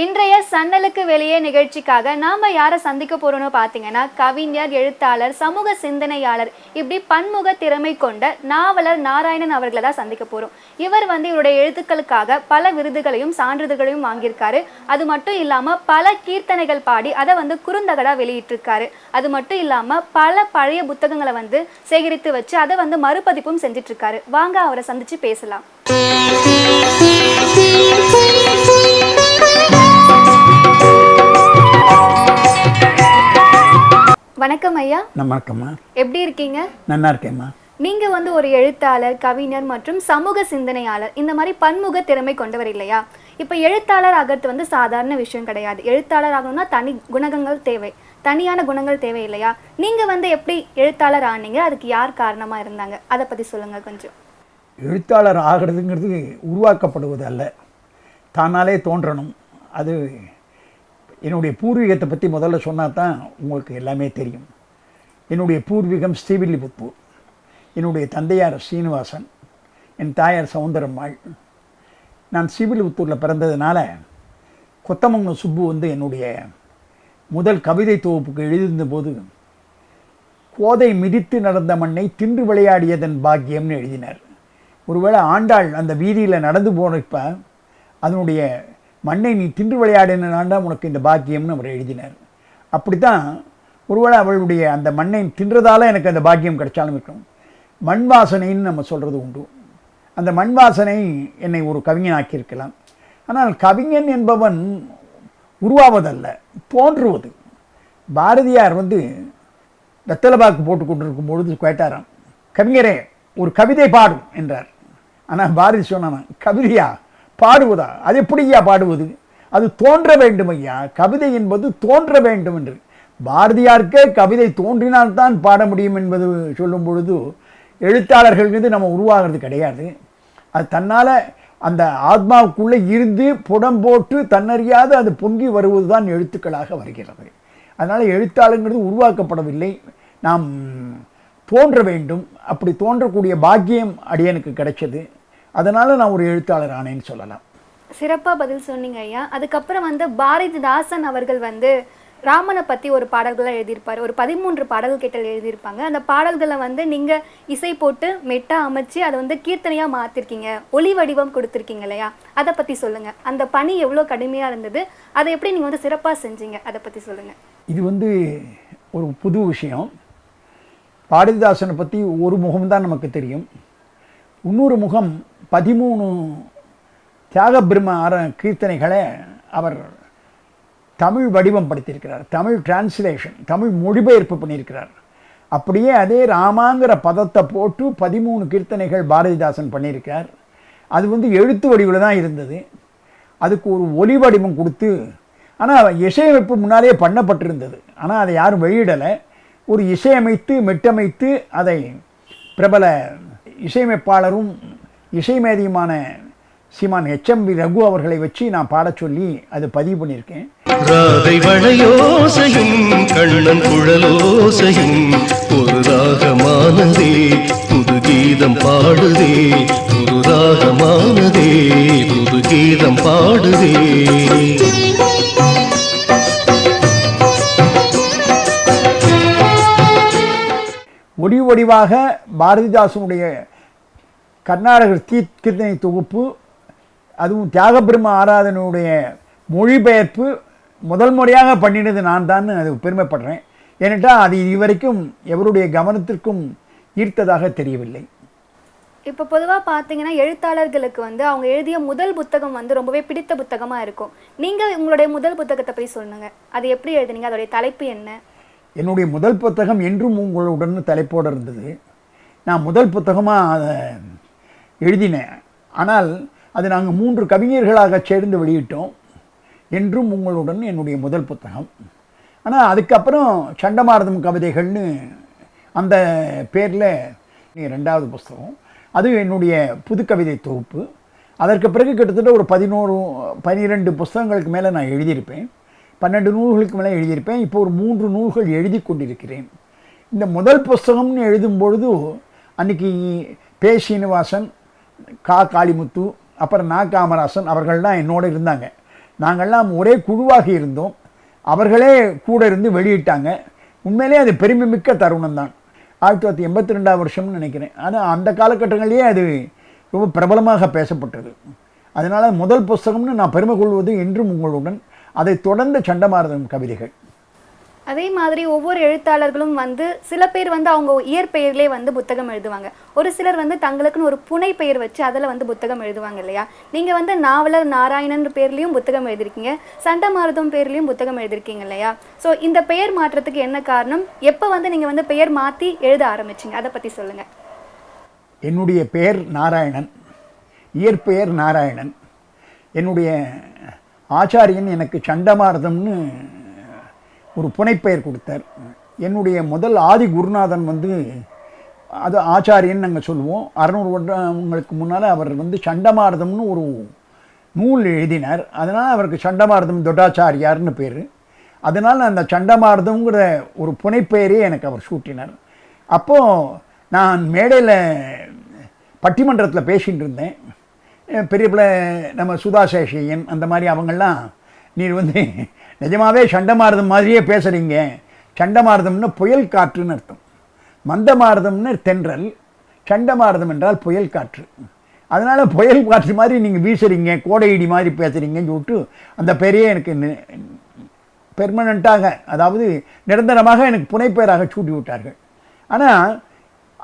இன்றைய சன்னலுக்கு வெளியே நிகழ்ச்சிக்காக நாம யாரை சந்திக்க போறோம்னு பார்த்தீங்கன்னா கவிஞர் எழுத்தாளர் சமூக சிந்தனையாளர் இப்படி பன்முக திறமை கொண்ட நாவலர் நாராயணன் அவர்களை தான் சந்திக்க போறோம். இவர் வந்து இவருடைய எழுத்துக்களுக்காக பல விருதுகளையும் சான்றிதழ்களையும் வாங்கியிருக்காரு. அது மட்டும் இல்லாம பல கீர்த்தனைகள் பாடி அதை வந்து குறுந்தகடா வெளியிட்டிருக்காரு. அது மட்டும் இல்லாம பல பழைய புத்தகங்களை வந்து சேகரித்து வச்சு அதை வந்து மறுபதிப்பும் செஞ்சுட்டு இருக்காரு வாங்க அவரை சந்திச்சு பேசலாம். வணக்கம் ஐயா. இருக்கம்மா எப்படி இருக்கீங்க? நல்லா இருக்கேம்மா. நீங்க வந்து ஒரு எழுத்தாளர் கவிஞர் மற்றும் சமூக சிந்தனையாளர். இந்த மாதிரி பன்முக திறமை கொண்டவர் இல்லையா? இப்போ எழுத்தாளர் ஆகிறது வந்து சாதாரண விஷயம் கிடையாது. எழுத்தாளர் ஆகணும்னா தனி குணங்கள் தேவை. தனியான குணங்கள் தேவை இல்லையா? நீங்க வந்து எப்படி எழுத்தாளர் ஆனீங்க? அதுக்கு யார் காரணமா இருந்தாங்க? அதை பத்தி சொல்லுங்க கொஞ்சம். எழுத்தாளர் ஆகிறதுங்கிறது உருவாக்கப்படுவது அல்ல. தானாலே தோன்றணும். அது என்னுடைய பூர்வீகத்தை பற்றி முதல்ல சொன்னால் தான் உங்களுக்கு எல்லாமே தெரியும். என்னுடைய பூர்வீகம் ஸ்ரீவில்லிபுத்தூர். என்னுடைய தந்தையார் ஸ்ரீனிவாசன் என் தாயார் சவுந்தரம்மாள். நான் ஸ்ரீவில்லிபுத்தூரில் பிறந்ததுனால கொத்தமங்கலம் சுப்பு வந்து என்னுடைய முதல் கவிதை தொகுப்புக்கு எழுதியிருந்தபோது கோதை மிதித்து நடந்த மண்ணை தின்று விளையாடியதன் பாக்கியம்னு எழுதினார். ஒருவேளை ஆண்டாள் அந்த வீதியில் நடந்து போனப்ப அதனுடைய மண்ணை நீ தின்று விளையாடினாண்டா உனக்கு இந்த பாக்கியம்னு அவர் எழுதினார். அப்படித்தான் ஒருவேளை அவளுடைய அந்த மண்ணை தின்றதால எனக்கு அந்த பாக்கியம் கிடைச்சாலும் இருக்கும். மண் வாசனைன்னு நம்ம சொல்கிறது உண்டு. அந்த மண் வாசனை என்னை ஒரு கவிஞனாக்கியிருக்கலாம். ஆனால் கவிஞன் என்பவன் உருவாவதல்ல தோன்றுவது. பாரதியார் வந்து வெத்தலைபாக்கு போட்டு கொண்டிருக்கும் பொழுது கேட்டாராம் கவிஞரே ஒரு கவிதை பாடும் என்றார். ஆனால் பாரதி சொன்னான் கவிதையா? பாடுவதா? அது எப்படியா பாடுவது? அது தோன்ற வேண்டும் ஐயா கவிதை என்பது தோன்ற வேண்டும் என்று பாரதியாருக்கே கவிதை தோன்றினால்தான் பாட முடியும் என்பது சொல்லும் பொழுது எழுத்தாளர்கள் மீது நம்ம உருவாகிறது கிடையாது. அது தன்னால் அந்த ஆத்மாவுக்குள்ளே இருந்து புடம் போட்டு தன்னறியாது அது பொங்கி வருவது தான் எழுத்துக்களாக வருகிறது. அதனால் எழுத்தாளங்கிறது உருவாக்கப்படவில்லை. நாம் தோன்ற வேண்டும். அப்படி தோன்றக்கூடிய பாக்கியம் அடியனுக்கு கிடைச்சது. அதனால் நான் ஒரு எழுத்தாளர் ஆனேன்னு சொல்லலாம். சிறப்பா பதில் சொன்னீங்க ஐயா. அதுக்கப்புறம் வந்து பாரதிதாசன் அவர்கள் வந்து ராமனை பத்தி ஒரு பாடல்களை எழுதியிருப்பாரு. ஒரு பதிமூன்று பாடல்கள் கேட்டல் எழுதியிருப்பாங்க. அந்த பாடல்களை வந்து நீங்க இசை போட்டு மெட்டா அமைச்சு அதை வந்து கீர்த்தனையா மாத்திருக்கீங்க. ஒளி வடிவம் கொடுத்துருக்கீங்க இல்லையா? அதை பத்தி சொல்லுங்க. அந்த பணி எவ்வளோ கடுமையா இருந்தது? அதை எப்படி நீங்க வந்து சிறப்பா செஞ்சீங்க? அதை பத்தி சொல்லுங்க. இது வந்து ஒரு புது விஷயம். பாரதிதாசனை பற்றி ஒரு முகம்தான் நமக்கு தெரியும். இன்னொரு முகம் பதிமூணு தியாகபிரம்ம ஆர கீர்த்தனைகளை அவர் தமிழ் வடிவம் படுத்தியிருக்கிறார். தமிழ் டிரான்ஸ்லேஷன் தமிழ் மொழிபெயர்ப்பு பண்ணியிருக்கிறார். அப்படியே அதே ராமாங்கிற பதத்தை போட்டு பதிமூணு கீர்த்தனைகள் பாரதிதாசன் பண்ணியிருக்கார். அது வந்து எழுத்து வடிவில் தான் இருந்தது. அதுக்கு ஒரு ஒலி வடிவம் கொடுத்து ஆனால் இசையமைப்பு முன்னாலேயே பண்ணப்பட்டிருந்தது. ஆனால் அதை யாரும் வெளியிடலை. ஒரு இசையமைத்து மெட்டமைத்து அதை பிரபல இசையமைப்பாளரும் இசைமேதியுமான சீமான் ஹெச்எம்பி ரகு அவர்களை வச்சு நான் பாடச் சொல்லி அது பதிவு பண்ணியிருக்கேன். ராதை வளையோசையும் கண்ணன் குழலோசையும் ஒரு ராகமானதே புது கீதம் பாடுதே புது ராகமானதே புது கீதம் பாடுதே. ஒடி ஒடிவாக பாரதிதாசனுடைய கர்நாடக கீர்த்தனை தொகுப்பு அதுவும் தியாகபிரம்ம ஆராதனுடைய மொழிபெயர்ப்பு முதல் முறையாக பண்ணினது நான் தான் அது பெருமைப்படுறேன். ஏனென்றால் அது இதுவரைக்கும் எவருடைய கவனத்திற்கும் ஈர்த்ததாக தெரியவில்லை. இப்போ பொதுவா பார்த்தீங்கன்னா எழுத்தாளர்களுக்கு வந்து அவங்க எழுதிய முதல் புத்தகம் வந்து ரொம்பவே பிடித்த புத்தகமா இருக்கும். நீங்க உங்களுடைய முதல் புத்தகத்தை போய் சொல்லுங்க. அது எப்படி எழுதுனீங்க? அதோடைய தலைப்பு என்ன? என்னுடைய முதல் புத்தகம் என்றும் உங்களுடன் தலைப்போடு இருந்தது. நான் முதல் புத்தகமாக அதை எழுதினேன் ஆனால் அது நாங்கள் மூன்று கவிஞர்களாக சேர்ந்து வெளியிட்டோம் என்றும் உங்களுடன் என்னுடைய முதல் புத்தகம். ஆனால் அதுக்கப்புறம் சண்டமாரதம் கவிதைகள்னு அந்த பேரில் ரெண்டாவது புஸ்தகம். அது என்னுடைய புது கவிதை தொகுப்பு. அதற்கு பிறகு கிட்டத்தட்ட ஒரு பதினோரு பனிரெண்டு புஸ்தகங்களுக்கு மேலே நான் எழுதியிருப்பேன். பன்னெண்டு நூல்களுக்கு மேலே எழுதியிருப்பேன். இப்போ ஒரு மூன்று நூல்கள் எழுதி கொண்டிருக்கிறேன். இந்த முதல் புஸ்தகம்னு எழுதும் பொழுது அன்றைக்கி பே சீனிவாசன் கா காளிமுத்து அப்புறம் நா காமராசன் அவர்கள்லாம் என்னோட இருந்தாங்க. நாங்கள்லாம் ஒரே குழுவாக இருந்தோம். அவர்களே கூட இருந்து வெளியிட்டாங்க. உண்மையிலே அது பெருமைமிக்க தருணம் தான். ஆயிரத்தி தொள்ளாயிரத்தி எண்பத்தி ரெண்டாம் வருஷம்னு நினைக்கிறேன். ஆனால் அந்த காலகட்டங்களிலேயே அது ரொம்ப பிரபலமாக பேசப்பட்டது. அதனால் முதல் புஸ்தகம்னு நான் பெருமை கொள்வது என்றும் உங்களுடன். அதை தொடர்ந்து சண்டமாரதம் கவிதைகள். அதே மாதிரி ஒவ்வொரு எழுத்தாளர்களும் வந்து சில பேர் வந்து அவங்க இயற்பெயர்லேயே வந்து புத்தகம் எழுதுவாங்க. ஒரு சிலர் வந்து தங்களுக்குன்னு ஒரு புனை பெயர் வச்சு அதில் வந்து புத்தகம் எழுதுவாங்க இல்லையா? நீங்கள் வந்து நாவலர் நாராயணன் பேர்லேயும் புத்தகம் எழுதிருக்கீங்க. சண்டமாரதம் பேர்லேயும் புத்தகம் எழுதிருக்கீங்க இல்லையா? ஸோ இந்த பெயர் மாற்றத்துக்கு என்ன காரணம்? எப்போ வந்து நீங்கள் வந்து பெயர் மாற்றி எழுத ஆரம்பிச்சீங்க? அதை பற்றி சொல்லுங்கள் என்னுடைய பெயர் நாராயணன். இயற்பெயர் நாராயணன். என்னுடைய ஆச்சாரியன் எனக்கு சண்டமாரதம்னு ஒரு புனைப்பெயர் கொடுத்தார். என்னுடைய முதல் ஆதி குருநாதன் வந்து அது ஆச்சாரியன் நாங்கள் சொல்லுவோம். அறநூறு வருடங்களுக்கு முன்னால் அவர் வந்து சண்டமாரதம்னு ஒரு நூல் எழுதினார். அதனால் அவருக்கு சண்டமாரதம் தொட்டாச்சாரியார்னு பேர். அதனால் அந்த சண்டமாரதம்ங்கிற ஒரு புனைப்பெயரே எனக்கு அவர் சூட்டினார். அப்போது நான் மேடையில் பட்டிமன்றத்தில் பேசிகிட்டு இருந்தேன். பெரிய பிள்ளை நம்ம சுதா சேஷையன் அந்த மாதிரி அவங்கெல்லாம் நீர் வந்து நிஜமாவே சண்டமாரதம் மாதிரியே பேசுகிறீங்க சண்டமாரதம்னு புயல் காற்றுன்னு அர்த்தம். மந்தமாரதம்னு தென்றல். சண்டமாரதம் என்றால் புயல் காற்று. அதனால் புயல் காற்று மாதிரி நீங்கள் வீசுறீங்க கோடை இடி மாதிரி பேசுகிறீங்கன்னு சொல்லிட்டு அந்த பெரிய எனக்கு பெர்மனண்ட்டாக அதாவது நிரந்தரமாக எனக்கு புனைப்பெயராக சூட்டி விட்டார்கள். ஆனால்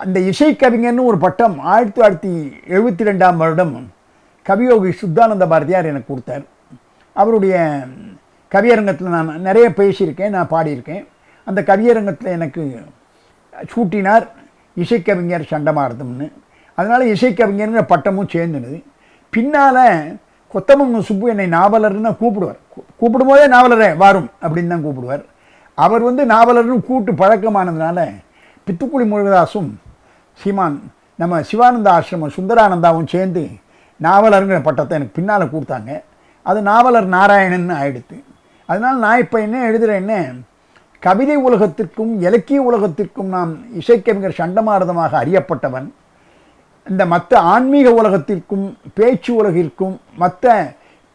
அந்த இசைக்கவிஞர்னு ஒரு பட்டம் ஆயிரத்தி தொள்ளாயிரத்தி எழுபத்தி ரெண்டாம் வருடம் கவியோகி சுத்தானந்த பாரதியார் எனக்கு கொடுத்தார். அவருடைய கவியரங்கத்தில் நான் நிறைய பேசியிருக்கேன் நான் பாடியிருக்கேன். அந்த கவியரங்கத்தில் எனக்கு சூட்டினார் இசைக்கவிஞர் சண்டமாரதம்னு அதனால் இசைக்கவிஞருங்கிற பட்டமும் சேர்ந்துடுது. பின்னால் கொத்தமங்க சுப்பு என்னை நாவலர்னு கூப்பிடுவார். கூப்பிடும் கூப்பிடும்போதே நாவலரே வாரும் அப்படின்னு தான் கூப்பிடுவார். அவர் வந்து நாவலர்னு கூட்டு பழக்கமானதுனால பித்துக்குடி முருகதாசும் சீமான் நம்ம சிவானந்த ஆசிரமம் சுந்தரானந்தாவும் சேர்ந்து நாவலருங்கிற பட்டத்தை எனக்கு பின்னால் கொடுத்தாங்க. அது நாவலர் நாராயணன் ஆயிடுத்து. அதனால் நான் இப்போ என்ன எழுதுகிறேன்னு கவிதை உலகத்திற்கும் இலக்கிய உலகத்திற்கும் நாம் இசைக்கவிஞர் சண்டமாரதமாக அறியப்பட்டவன் இந்த மற்ற ஆன்மீக உலகத்திற்கும் பேச்சு உலகிற்கும் மற்ற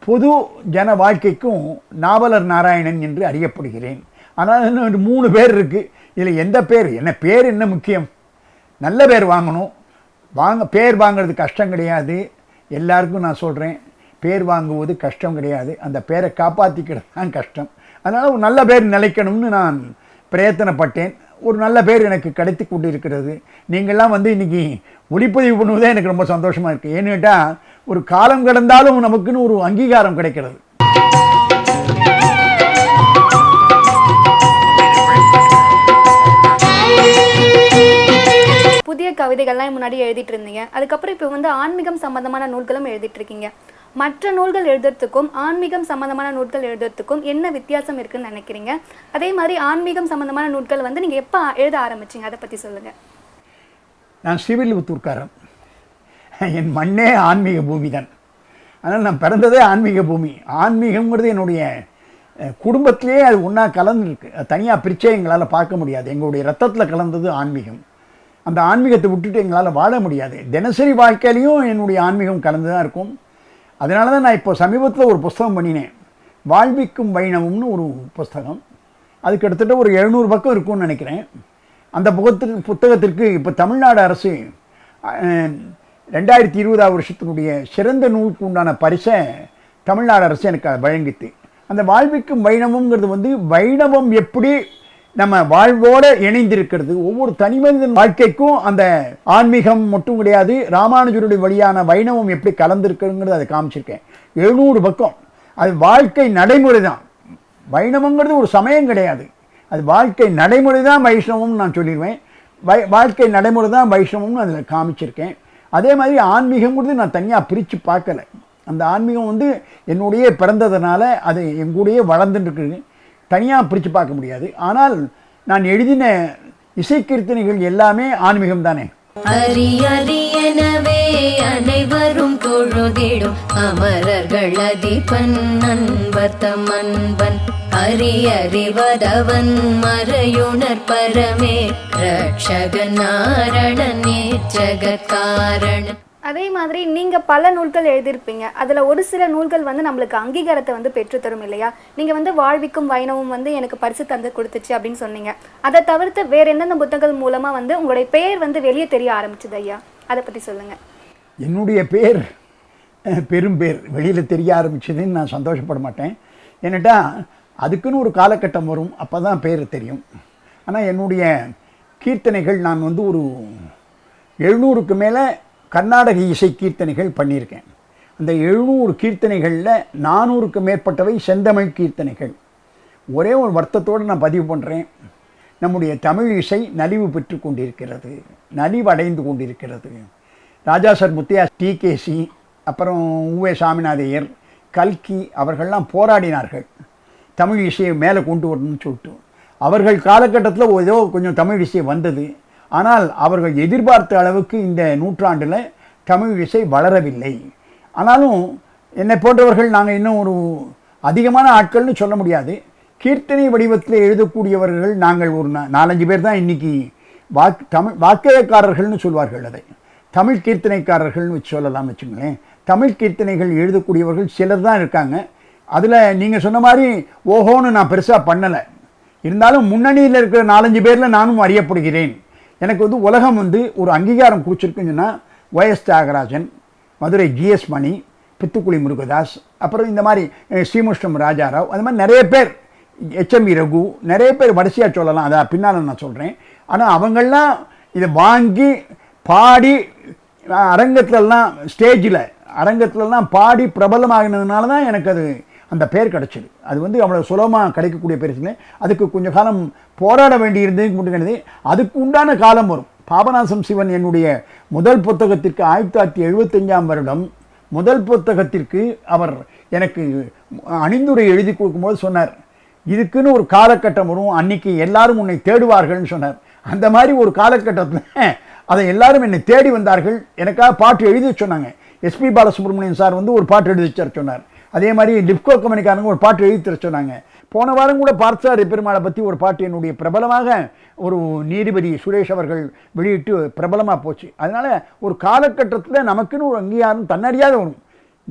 பொது ஜன வாழ்க்கைக்கும் நாவலர் நாராயணன் என்று அறியப்படுகிறேன். ஆனால் இன்னும் மூணு பேர் இருக்குது இதில் எந்த பேர் என்ன பேர் என்ன முக்கியம்? நல்ல பேர் வாங்கணும். வாங்க பேர் வாங்குறது கஷ்டம் கிடையாது. எல்லாருக்கும் நான் சொல்கிறேன் பேர் வாங்குவது கஷ்டம் கிடையாது. அந்த பேரை காப்பாற்றிக்கிறது தான் கஷ்டம். அதனால் ஒரு நல்ல பேர் நிலைக்கணும்னு நான் பிரயத்தனப்பட்டேன். ஒரு நல்ல பேர் எனக்கு கிடைத்து கொண்டு இருக்கிறது நீங்கள்லாம் வந்து இன்றைக்கி ஒளிப்பதிவு பண்ணுவதே எனக்கு ரொம்ப சந்தோஷமாக இருக்குது ஏன்னு கேட்டால் ஒரு காலம் கடந்தாலும் நமக்குன்னு ஒரு அங்கீகாரம் கிடைக்கிறது. புதிய கவிதைகள்லாம் முன்னாடி எழுதிட்டு இருந்தீங்க. அதுக்கப்புறம் இப்போ வந்து ஆன்மீகம் சம்பந்தமான நூல்களும் எழுதிட்டு இருக்கீங்க. மற்ற நூல்கள் எழுதுறதுக்கும் ஆன்மீகம் சம்மந்தமான நூல்கள் எழுதுறதுக்கும் என்ன வித்தியாசம் இருக்குன்னு நினைக்கிறீங்க? அதே மாதிரி ஆன்மீகம் சம்மந்தமான நூல்கள் வந்து நீங்கள் எப்போ எழுத ஆரம்பிச்சீங்க? அதை பற்றி சொல்லுங்கள் நான் ஸ்ரீவில்லிபுத்தூர்காரன். என் மண்ணே ஆன்மீக பூமி தான் அதனால் நான் பிறந்ததே ஆன்மீக பூமி. ஆன்மீகங்கிறது என்னுடைய குடும்பத்திலேயே அது ஒன்றா கலந்துருக்கு. அது தனியாக பிரிச்சே எங்களால் பார்க்க முடியாது. எங்களுடைய ரத்தத்தில் கலந்தது ஆன்மீகம். அந்த ஆன்மீகத்தை விட்டுட்டு எங்களால் வாழ முடியாது. தினசரி வாழ்க்கையிலையும் என்னுடைய ஆன்மீகம் கலந்து தான் இருக்கும். அதனால தான் நான் இப்போ சமீபத்தில் ஒரு புஸ்தகம் பண்ணினேன். வாழ்விக்கும் வைணவம்னு ஒரு புஸ்தகம். அது கிட்டத்தட்ட ஒரு எழுநூறு பக்கம் இருக்கும்னு நினைக்கிறேன். அந்த புகத்திற்கு புத்தகத்திற்கு இப்போ தமிழ்நாடு அரசு ரெண்டாயிரத்தி இருபதாம் வருஷத்தினுடைய சிறந்த நூலுக்கு உண்டான பரிசை தமிழ்நாடு அரசு எனக்கு வழங்கித்து அந்த வாழ்விக்கும் வைணவம்ங்கிறது வந்து வைணவம் எப்படி நம்ம வாழ்வோட இணைந்திருக்கிறது. ஒவ்வொரு தனி மனிதன் வாழ்க்கைக்கும் அந்த ஆன்மீகம் மட்டும் கிடையாது ராமானுஜருடைய வழியான வைணவம் எப்படி கலந்துருக்குங்கிறது அதை காமிச்சிருக்கேன். எழுநூறு பக்கம். அது வாழ்க்கை நடைமுறை தான் வைணவங்கிறது ஒரு சமயம் கிடையாது. அது வாழ்க்கை நடைமுறை தான் வைஷ்ணவம்னு நான் சொல்லிடுவேன். வை வாழ்க்கை நடைமுறை தான் வைஷ்ணவம்னு அதில் காமிச்சிருக்கேன். அதே மாதிரி ஆன்மீகங்கிறது நான் தனியாக பிரித்து பார்க்கல. அந்த ஆன்மீகம் வந்து என்னுடைய பிறந்ததுனால அது எங்கூடையே வளர்ந்துட்டு இருக்குது. தனியாக பிரித்து பார்க்க முடியாது. ஆனால் நான் எழுதின இசைக்கீர்த்தனைகள் எல்லாமே ஆன்மீகம் தானே. அரி அனைவரும் தொழுதிடும் அமரர்கள் அதிபன் அன்பர்த்தம் அன்பன். அரி மறையுணர் பரமே. ரட்சக நாரணன் ஜகத்காரணன் அதே மாதிரி நீங்க பல நூல்கள் எழுதியிருப்பீங்க. அதுல ஒரு சில நூல்கள் வந்து நம்மளுக்கு அங்கீகாரத்தை வந்து பெற்றுத்தரும் இல்லையா? நீங்க வந்து வாழ்விக்கும் வைணவம் வந்து எனக்கு பரிசு தந்து கொடுத்துச்சு அப்படின்னு சொன்னீங்க. அதை தவிர்த்து வேற எந்தெந்த புத்தகங்கள் மூலமா வந்து உங்களுடைய பெயர் வந்து வெளியே தெரிய ஆரம்பிச்சது ஐயா? அதை பத்தி சொல்லுங்க. என்னுடைய பேர் பெரும் பேர் வெளியில் தெரிய ஆரம்பிச்சதுன்னு நான் சந்தோஷப்பட மாட்டேன். என்னட்டா அதுக்குன்னு ஒரு காலகட்டம் வரும் அப்போ தான் பேர் தெரியும். ஆனால் என்னுடைய கீர்த்தனைகள் நான் வந்து ஒரு எழுநூறுக்கு மேலே கர்நாடக இசை கீர்த்தனைகள் பண்ணியிருக்கேன். அந்த எழுநூறு கீர்த்தனைகளில் நானூறுக்கு மேற்பட்டவை செந்தமிழ் கீர்த்தனைகள். ஒரே ஒரு வருத்தத்தோடு நான் பதிவு பண்ணுறேன் நம்முடைய தமிழ் இசை நலிவு பெற்று கொண்டிருக்கிறது நலிவடைந்து கொண்டிருக்கிறது. ராஜா சார் முத்தையா டிகேசி அப்புறம் உவே சாமிநாதையர் கல்கி அவர்கள்லாம் போராடினார்கள். தமிழ் இசையை மேலே கொண்டு வரணும்னு சொல்லிட்டு. அவர்கள் காலகட்டத்தில் ஏதோ கொஞ்சம் தமிழ் இசை வந்தது. ஆனால் அவர்கள் எதிர்பார்த்த அளவுக்கு இந்த நூற்றாண்டில் தமிழ் இசை வளரவில்லை. ஆனாலும் என்னை போன்றவர்கள் நாங்கள் இன்னும் ஒரு அதிகமான ஆட்கள்னு சொல்ல முடியாது. கீர்த்தனை வடிவத்தில் எழுதக்கூடியவர்கள் நாங்கள் ஒரு நாலஞ்சு பேர் தான் இன்னைக்கு வாக் தமிழ் வாக்கியக்காரர்கள்னு சொல்வார்கள் அதை. தமிழ் கீர்த்தனைக்காரர்கள்னு வச்சு சொல்லலாம் வச்சுங்களேன். தமிழ் கீர்த்தனைகள் எழுதக்கூடியவர்கள் சிலர் தான் இருக்காங்க. அதில் நீங்கள் சொன்ன மாதிரி ஓஹோன்னு நான் பெருசாக பண்ணலை. இருந்தாலும் முன்னணியில் இருக்கிற நாலஞ்சு பேரில் நானும் அறியப்படுகிறேன். எனக்கு வந்து உலகம் வந்து ஒரு அங்கீகாரம் கொடுத்துருக்குன்னு சொன்னால் Y S Thiagarajan Madurai G S Mani Pithukuli Murugadas அப்புறம் இந்த மாதிரி ஸ்ரீமுஷ்ணம் ராஜாராவ் அந்த மாதிரி நிறைய பேர் எச்எம்பி ரகு நிறைய பேர் வரிசையாக சொல்லலாம். அதான் பின்னால் நான் சொல்கிறேன் ஆனால் அவங்கள்லாம் இதை வாங்கி பாடி அரங்கத்துலலாம் ஸ்டேஜில் அரங்கத்துலலாம் பாடி பிரபலமாகினதுனால தான் எனக்கு அது அந்த பேர் கிடச்சிது. அது வந்து அவ்வளோ சுலபமாக கிடைக்கக்கூடிய பேர் அதுக்கு கொஞ்சம் காலம் போராட வேண்டியிருந்தது முடிகிறது அதுக்கு உண்டான காலம் வரும். பாபநாசம் சிவன் என்னுடைய முதல் புத்தகத்திற்கு ஆயிரத்தி தொள்ளாயிரத்தி எழுபத்தஞ்சாம் வருடம் முதல் புத்தகத்திற்கு அவர் எனக்கு அணிந்துரை எழுதி கொடுக்கும்போது சொன்னார். இதுக்குன்னு ஒரு காலகட்டம் வரும். அன்னைக்கு எல்லாரும் உன்னை தேடுவார்கள்னு சொன்னார். அந்த மாதிரி ஒரு காலகட்டத்தில் அதை எல்லாரும் என்னை தேடி வந்தார்கள். எனக்காக பாட்டு எழுதி சொன்னாங்க. எஸ்பி பாலசுப்ரமணியன் சார் வந்து ஒரு பாட்டு எழுதி வச்சார் சொன்னார். அதே மாதிரி லிப்கோ கம்பெனிக்காரங்க ஒரு பாட்டு எழுதி தர சொன்னாங்க. போன வாரம் கூட பார்த்தா பெருமாளை பற்றி ஒரு பாட்டு என்னுடைய பிரபலமாக ஒரு நீதிபதி சுரேஷ் அவர்கள் வெளியிட்டு பிரபலமாக போச்சு. அதனால் ஒரு காலகட்டத்தில் நமக்குன்னு ஒரு அங்கீகாரம் தன்னறியாத வரும்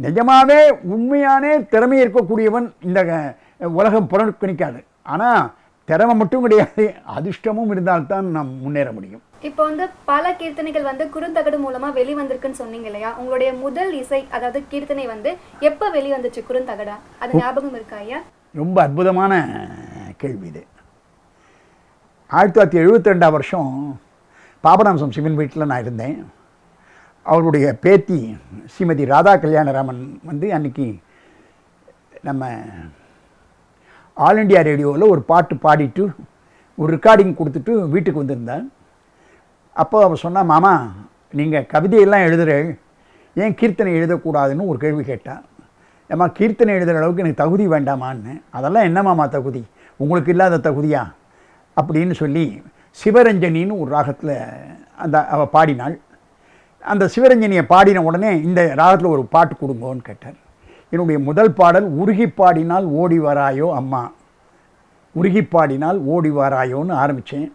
நிஜமாகவே உண்மையானே திறமை இருக்கக்கூடியவன் இந்த உலகம் புறக்கணிக்காது. ஆனால் திறமை மட்டும் கிடையாது அதிர்ஷ்டமும் இருந்தால்தான் நாம் முன்னேற முடியும். இப்போ வந்து பல கீர்த்தனைகள் வந்து குறுந்தகடு மூலமா வெளிவந்திருக்குன்னு சொன்னீங்க இல்லையா உங்களுடைய முதல் இசை அதாவது கீர்த்தனை வந்து எப்ப வெளிவந்துச்சு குறுந்தகடா? அது ஞாபகம் இருக்கா ஐயா? ரொம்ப அற்புதமான கேள்வி இது. ஆயிரத்தி தொள்ளாயிரத்தி எழுபத்தி ரெண்டாம் வருஷம் பாபநாசம் சிவன் வீட்டில் நான் இருந்தேன். அவருடைய பேத்தி ஸ்ரீமதி ராதா கல்யாணராமன் வந்து அன்னைக்கு நம்ம ஆல் இண்டியா ரேடியோவில் ஒரு பாட்டு பாடிட்டு ஒரு ரெக்கார்டிங் கொடுத்துட்டு வீட்டுக்கு வந்திருந்தேன் அப்போது அவள் சொன்னா மாமா நீங்கள் கவிதையெல்லாம் எழுதுற ஏன் கீர்த்தனை எழுதக்கூடாதுன்னு ஒரு கேள்வி கேட்டான். ஏம்மா கீர்த்தனை எழுதுகிற அளவுக்கு எனக்கு தகுதி வேண்டாமான்னு. அதெல்லாம் என்னமாம்மா தகுதி? உங்களுக்கு இல்லாத தகுதியா? அப்படின்னு சொல்லி சிவரஞ்சனின்னு ஒரு ராகத்தில் அந்த அவள் பாடினாள். அந்த சிவரஞ்சனியை பாடின உடனே இந்த ராகத்தில் ஒரு பாட்டு கொடுங்கோன்னு கேட்டார். என்னுடைய முதல் பாடல் உருகி பாடினால் ஓடி வராயோ அம்மா. உருகி பாடினால் ஓடி வராயோன்னு ஆரம்பித்தேன்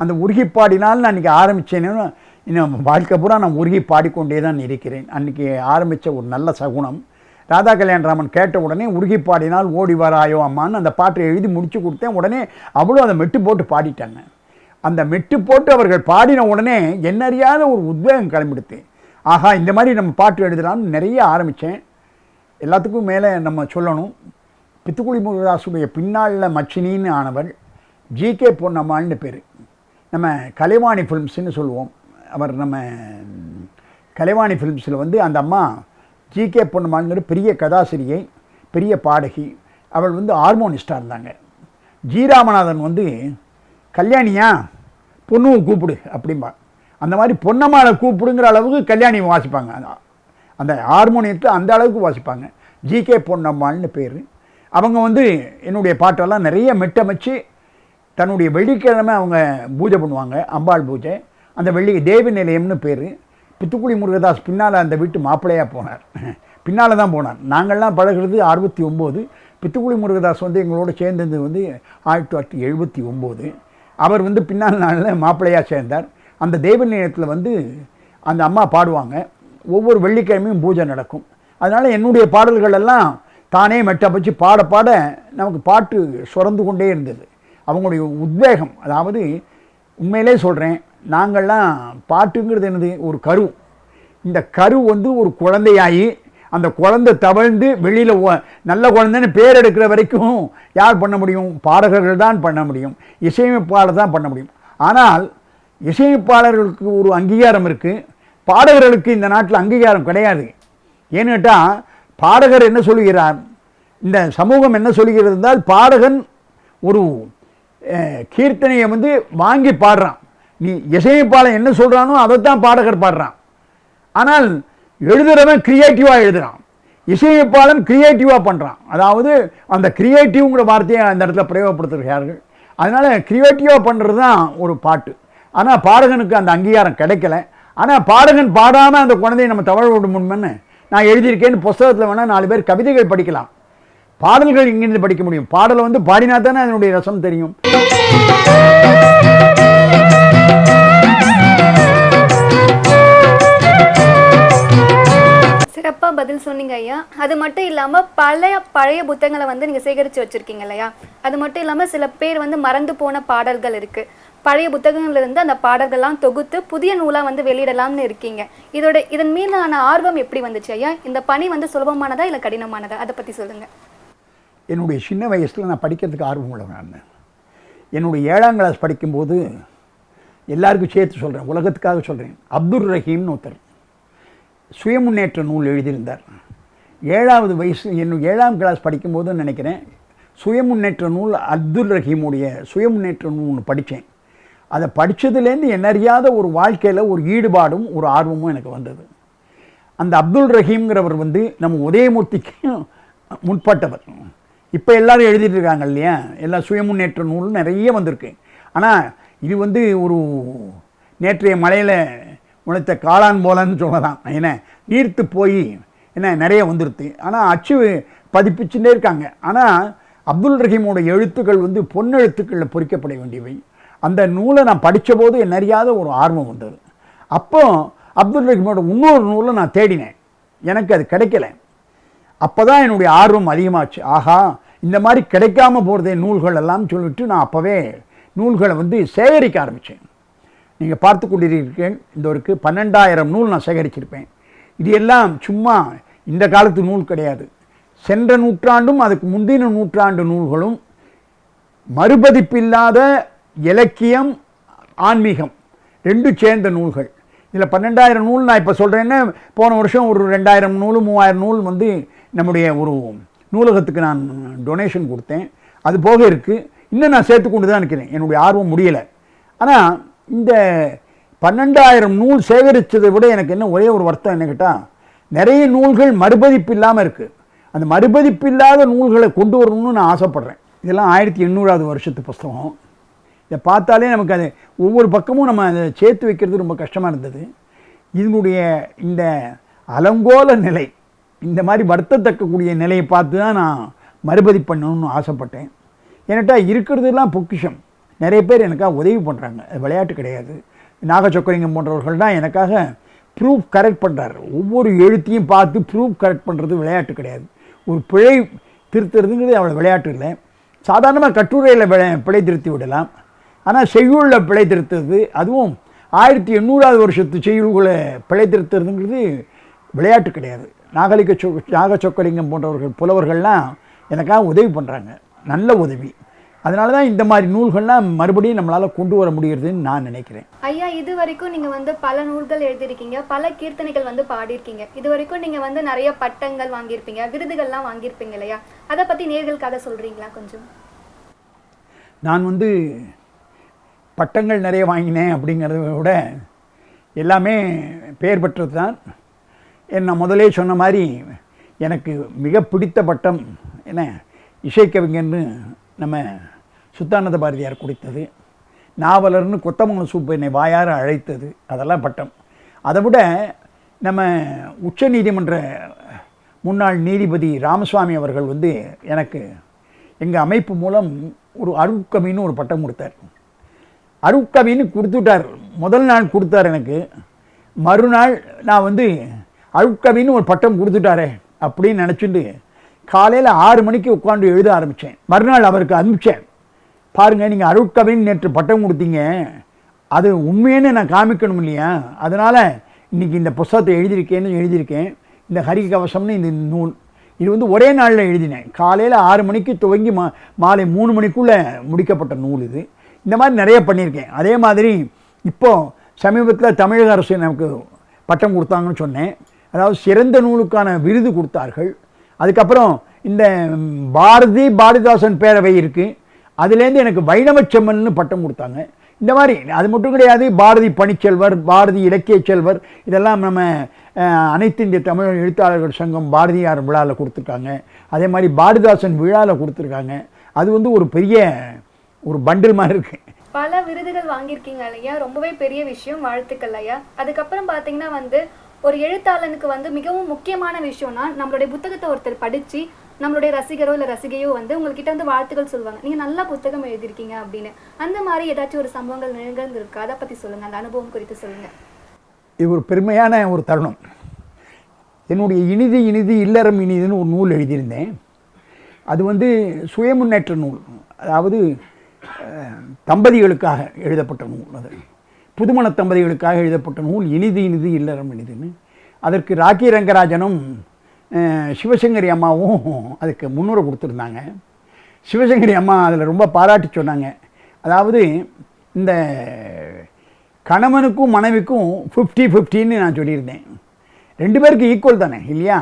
அந்த உருகி பாடினால் நான் இன்றைக்கி ஆரம்பித்தேன்னு இன்னும் வாழ்க்கை பூரா நான் உருகி பாடிக்கொண்டே தான் இருக்கிறேன். அன்றைக்கி ஆரம்பித்த ஒரு நல்ல சகுனம். ராதா கல்யாணராமன் கேட்ட உடனே உருகி பாடினால் ஓடி வராயோ அம்மான்னு அந்த பாட்டை எழுதி முடித்து கொடுத்தேன். உடனே அவ்வளோ அதை மெட்டு போட்டு பாடிட்டாங்க. அந்த மெட்டு போட்டு அவர்கள் பாடின உடனே என்னறியாத ஒரு உத்வேகம் கிளம்பிடுத்து ஆஹா இந்த மாதிரி நம்ம பாட்டு எழுதலாம்னு நிறைய ஆரம்பித்தேன். எல்லாத்துக்கும் மேலே நம்ம சொல்லணும். பித்துக்குடி முருகதாசுடைய பின்னாளில் மச்சினின்னு ஆனவர் ஜிகே பொன்னம்மாள்னு பேர். நம்ம கலைவாணி ஃபிலிம்ஸ்னு சொல்லுவோம். அவர் நம்ம கலைவாணி ஃபிலிம்ஸில் வந்து அந்த அம்மா ஜிகே பொன்னம்மாள்ங்கிற பெரிய கதாசிரியை பெரிய பாடகி அவள் வந்து ஹார்மோனிஸ்டாக இருந்தாங்க. ஜி ராமநாதன் வந்து கல்யாணியா பொண்ணும் கூப்பிடு அப்படிம்பா. அந்த மாதிரி பொன்னம்மாவை கூப்பிடுங்கிற அளவுக்கு கல்யாணி வாசிப்பாங்க. அந்த- அந்த ஹார்மோனியத்தை அந்த அளவுக்கு வாசிப்பாங்க. ஜிகே பொன்னம்மாள்னு பேர். அவங்க வந்து என்னுடைய பாட்டெல்லாம் நிறைய மெட்டமைச்சு தன்னுடைய வெள்ளிக்கிழமை அவங்க பூஜை பண்ணுவாங்க அம்பாள் பூஜை. அந்த வெள்ளி தேவி நிலையம்னு பேர். பித்துக்குழி முருகதாஸ் பின்னால் அந்த வீட்டு மாப்பிள்ளையாக போனார். பின்னால் தான் போனார். நாங்கள்லாம் பழகுறது அறுபத்தி ஒம்பது. பித்துக்குழி முருகதாஸ் வந்து எங்களோட சேர்ந்தது வந்து ஆயிரத்தி தொள்ளாயிரத்தி எழுபத்தி ஒம்பது. அவர் வந்து பின்னால் நாளில் மாப்பிள்ளையாக சேர்ந்தார். அந்த தெய்வ நிலையத்தில் வந்து அந்த அம்மா பாடுவாங்க. ஒவ்வொரு வெள்ளிக்கிழமையும் பூஜை நடக்கும். அதனால் என்னுடைய பாடல்கள் எல்லாம் தானே மெட்டப்பச்சு பாட பாட நமக்கு பாட்டு சுரந்து கொண்டே இருந்தது. அவங்களுடைய உத்வேகம் அதாவது உண்மையிலே சொல்கிறேன் நாங்கள்லாம் பாட்டுங்கிறது என்னது? ஒரு கரு இந்த கரு வந்து ஒரு குழந்தையாகி அந்த குழந்தை தவழ்ந்து வெளியில் நல்ல குழந்தைன்னு பேர் எடுக்கிற வரைக்கும் யார் பண்ண முடியும்? பாடகர்கள் தான் பண்ண முடியும். இசையமைப்பாளர் தான் பண்ண முடியும். ஆனால் இசையமைப்பாளர்களுக்கு ஒரு அங்கீகாரம் இருக்குது பாடகர்களுக்கு இந்த நாட்டில் அங்கீகாரம் கிடையாது. ஏன்னு கேட்டால் பாடகர் என்ன சொல்லுகிறார்? இந்த சமூகம் என்ன சொல்கிறது என்றால் பாடகன் ஒரு கீர்த்தனையை வந்து வாங்கி பாடுறான். நீ இசையமைப்பாளன் என்ன சொல்கிறானோ அதைத்தான் பாடகர் பாடுறான். ஆனால் எழுதுகிறவன் க்ரியேட்டிவாக எழுதுகிறான் இசையமைப்பாளன் க்ரியேட்டிவாக பண்ணுறான் அதாவது அந்த க்ரியேட்டிவ்ங்கிற வார்த்தையை அந்த இடத்துல பிரயோகப்படுத்துகிறார்கள். அதனால் க்ரியேட்டிவாக பண்ணுறது தான் ஒரு பாட்டு. ஆனால் பாடகனுக்கு அந்த அங்கீகாரம் கிடைக்கல. ஆனால் பாடகன் பாடாமல் அந்த குழந்தையை நம்ம தவழ விட முடியுமென்னு நான் எழுதியிருக்கேன்னு புஸ்தகத்தில் வேணால் நாலு பேர் கவிதைகள் படிக்கலாம். பாடல்கள் இங்கிருந்து படிக்க முடியும்? பாடலை வந்து பாடினா தானே அதனுடைய ரசம் தெரியும். சிறப்பா பதில் சொன்னீங்க ஐயா. அது மட்டும் இல்லாம பழைய பழைய புத்தகங்களை வந்து நீங்க சேகரிச்சு வச்சிருக்கீங்க இல்லையா? அது மட்டும் இல்லாம சில பேர் வந்து மறந்து போன பாடல்கள் இருக்கு. பழைய புத்தகங்கள்ல இருந்து அந்த பாடல்கள்லாம் தொகுத்து புதிய நூலா வந்து வெளியிடலாம்னு இருக்கீங்க. இதோட இதன் மீதான ஆர்வம் எப்படி வந்துச்சு ஐயா? இந்த பணி வந்து சுலபமானதா இல்ல கடினமானதா? அதை பத்தி சொல்லுங்க. என்னுடைய சின்ன வயசில் நான் படிக்கிறதுக்கு ஆர்வம் உள்ளவன் நான். என்னுடைய ஏழாம் கிளாஸ் படிக்கும்போது எல்லாருக்கும் சேர்த்து சொல்கிறேன் உலகத்துக்காக சொல்கிறேன் அப்துல் ரஹீம்னு ஒருத்தர் சுயமுன்னேற்ற நூல் எழுதியிருந்தார். ஏழாவது வயசு என்னும் ஏழாம் கிளாஸ் படிக்கும்போது நினைக்கிறேன் சுயமுன்னேற்ற நூல் அப்துல் ரஹீமுடைய சுயமுன்னேற்ற நூல் ஒன்று படித்தேன். அதை படித்ததுலேருந்து என்னறியாத ஒரு வாழ்க்கையில் ஒரு ஈடுபாடும் ஒரு ஆர்வமும் எனக்கு வந்தது. அந்த அப்துல் ரஹீம்ங்கிறவர் வந்து நம்ம உதயமூர்த்திக்கும் முற்பட்டவர். இப்போ எல்லாரும் எழுதிட்டு இருக்காங்க இல்லையா? எல்லா சுயமுன்னேற்ற நூலும் நிறைய வந்திருக்கு. ஆனால் இது வந்து ஒரு நேற்றைய மழையில் முளைத்த காளான் போலன்னு சொல்லலாம். என்ன? நீர்த்து போய் என்ன நிறைய வந்துருது ஆனால் அச்சு பதிப்பிச்சுட்டே இருக்காங்க. ஆனால் அப்துல் ரஹீமோட எழுத்துக்கள் வந்து பொன்னெழுத்துக்களில் பொறிக்கப்பட வேண்டியவை. அந்த நூலை நான் படித்த போது என்ன அறியாத ஒரு ஆர்வம் வந்தது. அப்போ அப்துல் ரஹீமோட இன்னொரு நூலை நான் தேடினேன். எனக்கு அது கிடைக்கல. அப்போ தான் என்னுடைய ஆர்வம் அதிகமாச்சு. ஆஹா இந்த மாதிரி கிடைக்காம போகிறதே நூல்கள் எல்லாம் சொல்லிட்டு நான் அப்போவே நூல்களை வந்து சேகரிக்க ஆரம்பித்தேன் நீங்கள் பார்த்து கொண்டிருக்கேன் இந்த ஒரு பன்னெண்டாயிரம் நூல் நான் சேகரிச்சிருப்பேன். இது எல்லாம் சும்மா இந்த காலத்து நூல் கிடையாது. சென்ற நூற்றாண்டும் அதுக்கு முந்தின நூற்றாண்டு நூல்களும் மறுபதிப்பில்லாத இலக்கியம் ஆன்மீகம் ரெண்டும் சேர்ந்த நூல்கள். இதில் பன்னெண்டாயிரம் நூல் நான் இப்போ சொல்கிறேன்னா போன வருஷம் ஒரு ரெண்டாயிரம் நூல் மூவாயிரம் நூல் வந்து நம்முடைய ஒரு நூலகத்துக்கு நான் டொனேஷன் கொடுத்தேன். அது போக இருக்குது இன்னும் நான் சேர்த்து கொண்டு தான் இருக்கிறேன். என்னுடைய ஆர்வம் முடியலை. ஆனால் இந்த பன்னெண்டாயிரம் நூல் சேகரித்ததை விட எனக்கு என்ன ஒரே ஒரு வருத்தம் என்ன கேட்டால் நிறைய நூல்கள் மறுபதிப்பு இல்லாமல் இருக்குது அந்த மறுபதிப்பு இல்லாத நூல்களை கொண்டு வரணும்னு நான் ஆசைப்பட்றேன். இதெல்லாம் ஆயிரத்தி எண்ணூறாவது வருஷத்து புஸ்தகம். இதை பார்த்தாலே நமக்கு அது ஒவ்வொரு பக்கமும் நம்ம அதை சேர்த்து வைக்கிறது ரொம்ப கஷ்டமாக இருந்தது. இதனுடைய இந்த அலங்கோல நிலை இந்த மாதிரி வருத்தத்தக்கக்கூடிய நிலையை பார்த்து தான் நான் மறுபதி பண்ணணும்னு ஆசைப்பட்டேன். ஏன்னாட்டா இருக்கிறதுலாம் பொக்கிஷம். நிறைய பேர் எனக்காக உதவி பண்ணுறாங்க அது விளையாட்டு கிடையாது. நாகச்சக்கரிங்கம் போன்றவர்கள் தான் எனக்காக ப்ரூஃப் கரெக்ட் பண்ணுறாரு ஒவ்வொரு எழுத்தையும் பார்த்து ப்ரூஃப் கரெக்ட் பண்ணுறது விளையாட்டு கிடையாது. ஒரு பிழை திருத்துறதுங்கிறது அவ்வளோ விளையாட்டு இல்லை. சாதாரணமாக கட்டுரையில் விளை பிழை திருத்தி விடலாம். ஆனால் செய்யுளில் பிழை திருத்துறது அதுவும் ஆயிரத்தி எண்ணூறாவது வருஷத்து செய்யுள்களை பிழை திருத்துறதுங்கிறது விளையாட்டு கிடையாது. நாகலிக சொ நாகச்சொக்கலிங்கம் போன்றவர்கள் புலவர்கள்லாம் எனக்காக உதவி பண்ணுறாங்க நல்ல உதவி. அதனால தான் இந்த மாதிரி நூல்கள்லாம் மறுபடியும் நம்மளால் கொண்டு வர முடிகிறதுன்னு நான் நினைக்கிறேன். ஐயா இது வரைக்கும் நீங்க வந்து பல நூல்கள் எழுதியிருக்கீங்க பல கீர்த்தனைகள் வந்து பாடியிருக்கீங்க. இது வரைக்கும் நீங்க வந்து நிறைய பட்டங்கள் வாங்கியிருப்பீங்க விருதுகள்லாம் வாங்கியிருப்பீங்க இல்லையா? அதை பத்தி நேர்களுக்காக சொல்றீங்களா கொஞ்சம்? நான் வந்து பட்டங்கள் நிறைய வாங்கினேன் அப்படிங்கிறத விட எல்லாமே பெயர் பெற்றது தான். என்ன முதலே சொன்ன மாதிரி எனக்கு மிக பிடித்த பட்டம் என்ன இசைக்கவிஞர்னு நம்ம சுத்தானந்த பாரதியார் கொடுத்தது நாவலர்னு கொத்தமங்கலம் சூப்பு என்னை வாயார அழைத்தது அதெல்லாம் பட்டம். அதை விட நம்ம உச்ச நீதிமன்ற முன்னாள் நீதிபதி ராமசுவாமி அவர்கள் வந்து எனக்கு எங்கள் அமைப்பு மூலம் ஒரு அருட்கவின்னு ஒரு பட்டம் கொடுத்தார். அருட்கவின்னு கொடுத்துட்டார். முதல் நாள் கொடுத்தார் எனக்கு. மறுநாள் நான் வந்து அழுக்கவின்னு ஒரு பட்டம் கொடுத்துட்டாரே அப்படின்னு நினச்சிட்டு காலையில் ஆறு மணிக்கு உட்காந்து எழுத ஆரம்பித்தேன் மறுநாள் அவருக்கு அனுப்பிச்சேன். பாருங்கள் நீங்கள் அருட்கவின்னு நேற்று பட்டம் கொடுத்தீங்க. அது உண்மைன்னு நான் காமிக்கணும் இல்லையா? அதனால் இன்றைக்கி இந்த புஸ்தகத்தை எழுதியிருக்கேன்னு எழுதியிருக்கேன். இந்த ஹரி கவசம்னு இந்த நூல். இது வந்து ஒரே நாளில் எழுதினேன். காலையில் ஆறு மணிக்கு துவங்கி மா மாலை மூணு மணிக்குள்ளே முடிக்கப்பட்ட நூல் இது. இந்த மாதிரி நிறைய பண்ணியிருக்கேன். அதே மாதிரி இப்போது சமீபத்தில் தமிழக அரசு நமக்கு பட்டம் கொடுத்தாங்கன்னு சொன்னேன். அதாவது சிறந்த நூலுக்கான விருது கொடுத்தார்கள். அதுக்கப்புறம் இந்த பாரதி பாரதிதாசன் பேரவை இருக்குது அதுலேருந்து எனக்கு வைணவச்செம்மல்னு பட்டம் கொடுத்தாங்க. இந்த மாதிரி அது மட்டும் கிடையாது பாரதி பணிச்செல்வர் பாரதி இலக்கிய செல்வர் இதெல்லாம் நம்ம அனைத்து இந்திய தமிழ் எழுத்தாளர்கள் சங்கம் பாரதியார் விழாவில் கொடுத்துருக்காங்க. அதே மாதிரி பாரதிதாசன் விழாவில் கொடுத்துருக்காங்க. அது வந்து ஒரு பெரிய ஒரு பண்டில் மாதிரி இருக்குது பல விருதுகள் வாங்கியிருக்கீங்க இல்லையா ரொம்பவே பெரிய விஷயம். வாழ்த்துக்கள் ஐயா. அதுக்கப்புறம் பார்த்தீங்கன்னா வந்து ஒரு எழுத்தாளனுக்கு வந்து மிகவும் முக்கியமான விஷயம்னா நம்மளுடைய புத்தகத்தை ஒருத்தர் படித்து நம்மளுடைய ரசிகரோ இல்லை ரசிகையோ வந்து உங்கள்கிட்ட வந்து வாழ்த்துக்கள் சொல்லுவாங்க. நீங்கள் நல்ல புத்தகம் எழுதியிருக்கீங்க அப்படின்னு. அந்த மாதிரி ஏதாச்சும் ஒரு சம்பவங்கள் நிகழ்ந்திருக்கு? அதை பற்றி சொல்லுங்கள் அந்த அனுபவம் குறித்து சொல்லுங்கள் இது ஒரு பெருமையான ஒரு தருணம். என்னுடைய இனிது இனிது இல்லறம் இனிதுன்னு ஒரு நூல் எழுதியிருந்தேன். அது வந்து சுயமுன்னேற்ற நூல். அதாவது தம்பதிகளுக்காக எழுதப்பட்ட நூல் அது. புதுமண தம்பதிகளுக்காக எழுதப்பட்ட நூல் இனிது இனிது இல்லறம் இனிதுன்னு. அதற்கு ராக்கி ரங்கராஜனும் சிவசங்கரி அம்மாவும் அதுக்கு முன்னுரை கொடுத்துருந்தாங்க. சிவசங்கரி அம்மா அதில் ரொம்ப பாராட்டி சொன்னாங்க. அதாவது இந்த கணவனுக்கும் மனைவிக்கும் ஃபிஃப்டி ஃபிஃப்டின்னு நான் சொல்லியிருந்தேன். ரெண்டு பேருக்கு ஈக்குவல் தானே இல்லையா?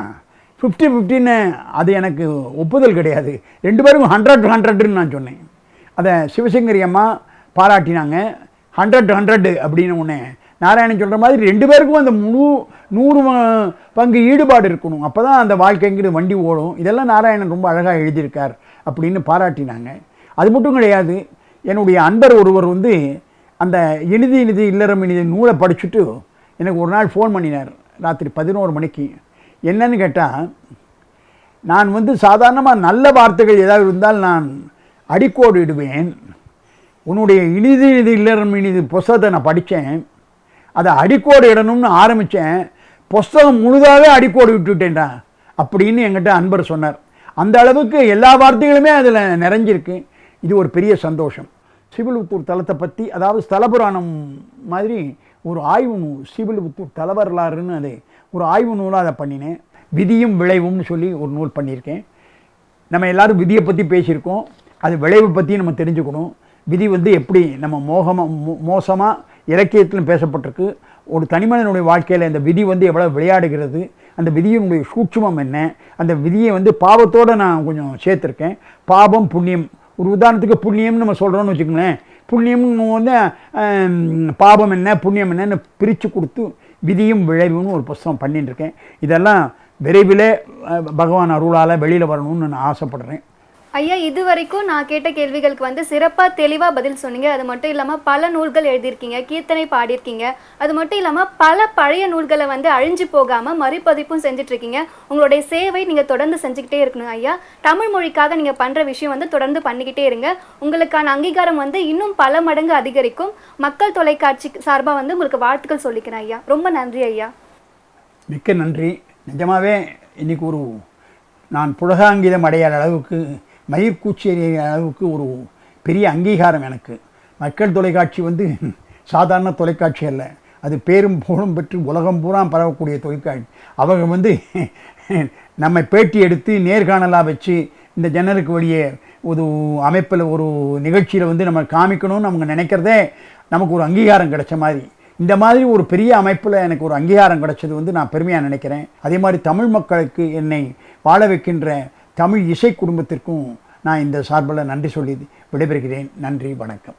ஃபிஃப்டி ஃபிஃப்டின்னு அது எனக்கு ஒப்புதல் கிடையாது. ரெண்டு பேருக்கும் ஹண்ட்ரட் ஹண்ட்ரட்னு நான் சொன்னேன். அதை சிவசங்கரி அம்மா பாராட்டினாங்க. ஹண்ட்ரட் ஹண்ட்ரட் அப்படின்னு ஒன்று நாராயணன் சொல்கிற மாதிரி ரெண்டு பேருக்கும் அந்த முழு நூறு பங்கு ஈடுபாடு இருக்கணும். அப்போ தான் அந்த வாழ்க்கைங்கிறது வண்டி ஓடும். இதெல்லாம் நாராயணன் ரொம்ப அழகாக எழுதியிருக்கார் அப்படின்னு பாராட்டினாங்க. அது மட்டும் கிடையாது என்னுடைய அன்பர் ஒருவர் வந்து அந்த இனிது இனிது இல்லறம் இனிது நூலை படிச்சுட்டு எனக்கு ஒரு நாள் ஃபோன் பண்ணினார். ராத்திரி பதினோரு மணிக்கு. என்னன்னு கேட்டால் நான் வந்து சாதாரணமாக நல்ல வார்த்தைகள் ஏதாவது இருந்தால் நான் அடிக்கோடு இடுவேன் உன்னுடைய இனிது இனிது இல்லறம் இனிது புஸ்தகத்தை நான் படித்தேன். அதை அடிக்கோடு இடணும்னு ஆரம்பித்தேன். புஸ்தகம் முழுதாகவே அடிக்கோடு விட்டுவிட்டேன்டா அப்படின்னு என்கிட்ட அன்பர் சொன்னார். அந்த அளவுக்கு எல்லா வார்த்தைகளுமே அதில் நிறைஞ்சிருக்கு. இது ஒரு பெரிய சந்தோஷம். சிவிலுத்தூர் தலத்தை பற்றி அதாவது ஸ்தலபுராணம் மாதிரி ஒரு ஆய்வு நூல் சிவிலுத்தூர் தல வரலாறுன்னு அது ஒரு ஆய்வு நூலாக அதை பண்ணினேன். விதியும் விளைவும்னு சொல்லி ஒரு நூல் பண்ணியிருக்கேன். நம்ம எல்லாரும் விதியை பற்றி பேசியிருக்கோம். அது விளைவு பற்றி நம்ம தெரிஞ்சுக்கணும். விதி வந்து எப்படி நம்ம மோகமாக மோசமாக இலக்கியத்திலும் பேசப்பட்டிருக்கு. ஒரு தனிமனிதனுடைய வாழ்க்கையில் இந்த விதி வந்து எவ்வளோ விளையாடுகிறது அந்த விதியினுடைய சூட்சமம் என்ன அந்த விதியை வந்து பாவத்தோடு நான் கொஞ்சம் சேர்த்துருக்கேன். பாவம் புண்ணியம். ஒரு உதாரணத்துக்கு புண்ணியம்னு நம்ம சொல்கிறோன்னு வச்சுக்கோங்களேன். புண்ணியம்னு வந்து பாபம் பாவம் என்ன புண்ணியம் என்னன்னு பிரித்து கொடுத்து விதியும் விளைவுன்னு ஒரு புஸ்தகம் பண்ணிட்டுருக்கேன். இதெல்லாம் விரைவில் பகவான் அருளால் வெளியில் வரணும்னு நான் ஆசைப்படுறேன். ஐயா இது வரைக்கும் நான் கேட்ட கேள்விகளுக்கு வந்து சிறப்பாக தெளிவாக பதில் சொன்னீங்க. அது மட்டும் இல்லாமல் பல நூல்கள் எழுதியிருக்கீங்க கீர்த்தனை பாடியிருக்கீங்க. அது மட்டும் இல்லாமல் பல பழைய நூல்களை வந்து அழிஞ்சு போகாமல் மறுபதிப்பும் செஞ்சிட்ருக்கீங்க உங்களுடைய சேவை நீங்கள் தொடர்ந்து செஞ்சுக்கிட்டே இருக்கணும் ஐயா. தமிழ் மொழிக்காக நீங்கள் பண்ணுற விஷயம் வந்து தொடர்ந்து பண்ணிக்கிட்டே இருங்க. உங்களுக்கான அங்கீகாரம் வந்து இன்னும் பல மடங்கு அதிகரிக்கும். மக்கள் தொலைக்காட்சி சார்பாக வந்து உங்களுக்கு வாழ்த்துக்கள் சொல்லிக்கிறேன் ஐயா. ரொம்ப நன்றி ஐயா. மிக்க நன்றி. நிஜமாகவே இன்றைக்கி ஒரு நான் புலகாங்கிதம் அடையாத அளவுக்கு மயிர்கூச்சி எறிகிற அளவுக்கு ஒரு பெரிய அங்கீகாரம் எனக்கு. மக்கள் தொலைக்காட்சி வந்து சாதாரண தொலைக்காட்சி அல்ல. அது பேரும் புகழும் பெற்று உலகம் பூரா பரவக்கூடிய தொலைக்காட்சி. அவங்க வந்து நம்ம பேட்டி எடுத்து நேர்காணலாக வச்சு இந்த ஜன்னலுக்கு வெளியே ஒரு அமைப்பில் ஒரு நிகழ்ச்சியில் வந்து நம்ம காமிக்கணும்னு அவங்க நினைக்கிறதே நமக்கு ஒரு அங்கீகாரம் கிடைச்ச மாதிரி. இந்த மாதிரி ஒரு பெரிய அமைப்பில் எனக்கு ஒரு அங்கீகாரம் கிடைச்சது வந்து நான் பெருமையாக நினைக்கிறேன். அதே மாதிரி தமிழ் மக்களுக்கு என்னை வாழ வைக்கின்ற தமிழ் இசை குடும்பத்திற்கும் நான் இந்த சார்பில் நன்றி சொல்லி விடைபெறுகிறேன். நன்றி வணக்கம்.